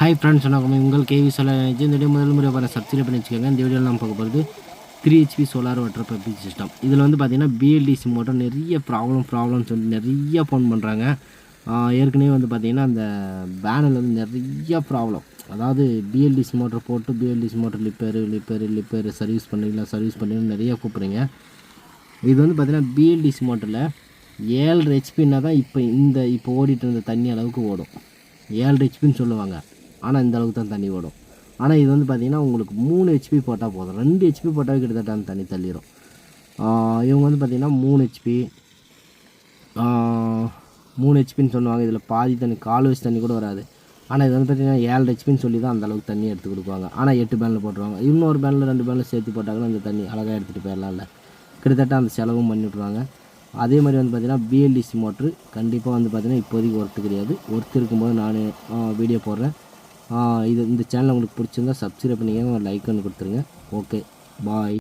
Hi friends வணக்கம் உங்கள் KV solar energy இந்த வீடியோ முதல் முறை வர சப்ஸ்கிரைப் பண்ணி வச்சுக்கோங்க. இந்த வீடியோவில் நம்ம பார்க்க போகிறது three HP solar water pumping system இதில் வந்து பார்த்திங்கன்னா பிஎல்டிசி மோட்டர் நிறைய ப்ராப்ளம் ப்ராப்ளம்ஸ் வந்து நிறைய ஃபோன் பண்ணுறாங்க ஏற்கனவே வந்து பார்த்திங்கன்னா அந்த பேனல் வந்து நிறைய ப்ராப்ளம் அதாவது பிஎல்டிசி மோட்டர் போட்டு BLDC motor repair repair repair service பண்ணிக்கலாம் சர்வீஸ் பண்ணிக்கலாம் நிறையா கூப்பிட்றீங்க. இது வந்து பார்த்திங்கன்னா பிஎல்டிசி மோட்டரில் ஏழு ஹெச்பின்னா தான் இப்போ இந்த இப்போ ஓடிட்டு இருந்த தண்ணி அளவுக்கு ஓடும். ஏழு ஹெச்பின்னு சொல்லுவாங்க. ஆனால் இந்த அளவுக்கு தான் தண்ணி ஓடும். ஆனால் இது வந்து பார்த்திங்கன்னா உங்களுக்கு மூணு ஹெச்பி போட்டால் போதும். ரெண்டு ஹெச்பி போட்டாவே கிட்டத்தட்ட அந்த தண்ணி தள்ளிடும் இவங்க வந்து பார்த்திங்கன்னா மூணு ஹெச்பி மூணு ஹெச்பின்னு சொல்லுவாங்க. இதில் பாதி தண்ணி கால் வச்சு தண்ணி கூட வராது. ஆனால் இது வந்து பார்த்திங்கன்னா ஏழு ஹெச்பின்னு சொல்லி தான் அந்த அளவுக்கு தண்ணி எடுத்து கொடுப்பாங்க. ஆனால் எட்டு பேனில் போட்டுருவாங்க. இன்னொரு பேனில் ரெண்டு பேனில் சேர்த்து போட்டாங்கன்னா அந்த தண்ணி அழகாக எடுத்துகிட்டு போயிடலாம்ல. கிட்டத்தட்ட அந்த செலவும் பண்ணி விட்ருவாங்க அதே மாதிரி வந்து பார்த்திங்கன்னா பிஎல்டிசி மோட்ரு கண்டிப்பாக வந்து பார்த்திங்கன்னா இப்போதைக்கு ஒர்த்து கிடையாது. ஒர்த்து இருக்கும்போது நான் வீடியோ போடுறேன். இது இந்த சேனல் உங்களுக்கு பிடிச்சிருந்தா சப்ஸ்கிரைப் பண்ணிக்கோங்க லைக் ஒன்று கொடுத்துருங்க. Okay bye